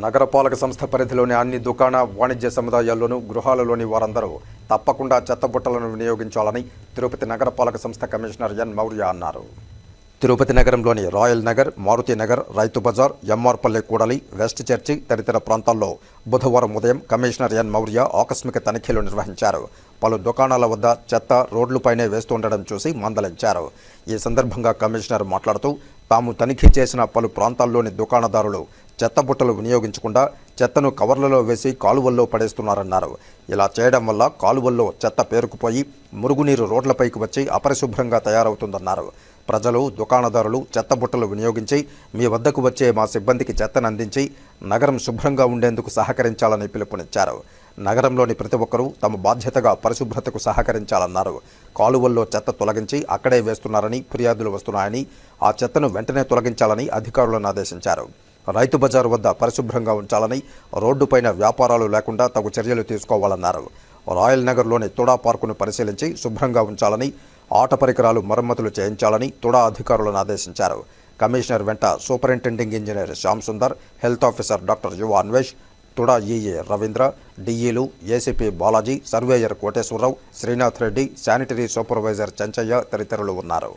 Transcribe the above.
నగరపాలక సంస్థ పరిధిలోని అన్ని దుకాణ వాణిజ్య సముదాయాల్లోనూ గృహాలలోని వారందరూ తప్పకుండా చెత్తబుట్టలను వినియోగించాలని తిరుపతి నగరపాలక సంస్థ కమిషనర్ ఎన్ మౌర్య అన్నారు. తిరుపతి నగరంలోని రాయల్ నగర్ మారుతి నగర్ రైతు బజార్ ఎంఆర్పల్లె కూడలి వెస్ట్ చర్చి తదితర ప్రాంతాల్లో బుధవారం ఉదయం కమిషనర్ ఎన్ మౌర్య ఆకస్మిక తనిఖీలు నిర్వహించారు. పలు దుకాణాల వద్ద చెత్త రోడ్లపైనే వేస్తుండడం చూసి మందలించారు. ఈ సందర్భంగా కమిషనర్ మాట్లాడుతూ తాము తనిఖీ చేసిన పలు ప్రాంతాల్లోని దుకాణదారులు చెత్త బుట్టలు వినియోగించకుండా చెత్తను కవర్లలో వేసి కాలువల్లో పడేస్తున్నారన్నారు. ఇలా చేయడం వల్ల కాలువల్లో చెత్త పేరుకుపోయి మురుగునీరు రోడ్లపైకి వచ్చి అపరిశుభ్రంగా తయారవుతుందన్నారు. ప్రజలు దుకాణదారులు చెత్త బుట్టలు వినియోగించి మీ వద్దకు వచ్చే మా సిబ్బందికి చెత్తను అందించి నగరం శుభ్రంగా ఉండేందుకు సహకరించాలని పిలుపునిచ్చారు. నగరంలోని ప్రతి ఒక్కరూ తమ బాధ్యతగా పరిశుభ్రతకు సహకరించాలన్నారు. కాలువల్లో చెత్త తొలగించి అక్కడే వేస్తున్నారని ఫిర్యాదులు వస్తున్నాయని ఆ చెత్తను వెంటనే తొలగించాలని అధికారులను ఆదేశించారు. రైతు బజారు వద్ద పరిశుభ్రంగా ఉంచాలని రోడ్డుపైన వ్యాపారాలు లేకుండా తగు చర్యలు తీసుకోవాలన్నారు. రాయల్ నగర్లోని తుడా పార్కును పరిశీలించి శుభ్రంగా ఉంచాలని ఆట పరికరాలు మరమ్మతులు చేయించాలని తుడా అధికారులను ఆదేశించారు. కమిషనర్ వెంట superintending engineer Shyam Sundar health officer doctor Yuva Anvesh TUDA EA Ravindra డిఈలు ACP Balaji surveyor Koteswararao Srinath Reddy sanitary supervisor Chenchaiah తదితరులు ఉన్నారు.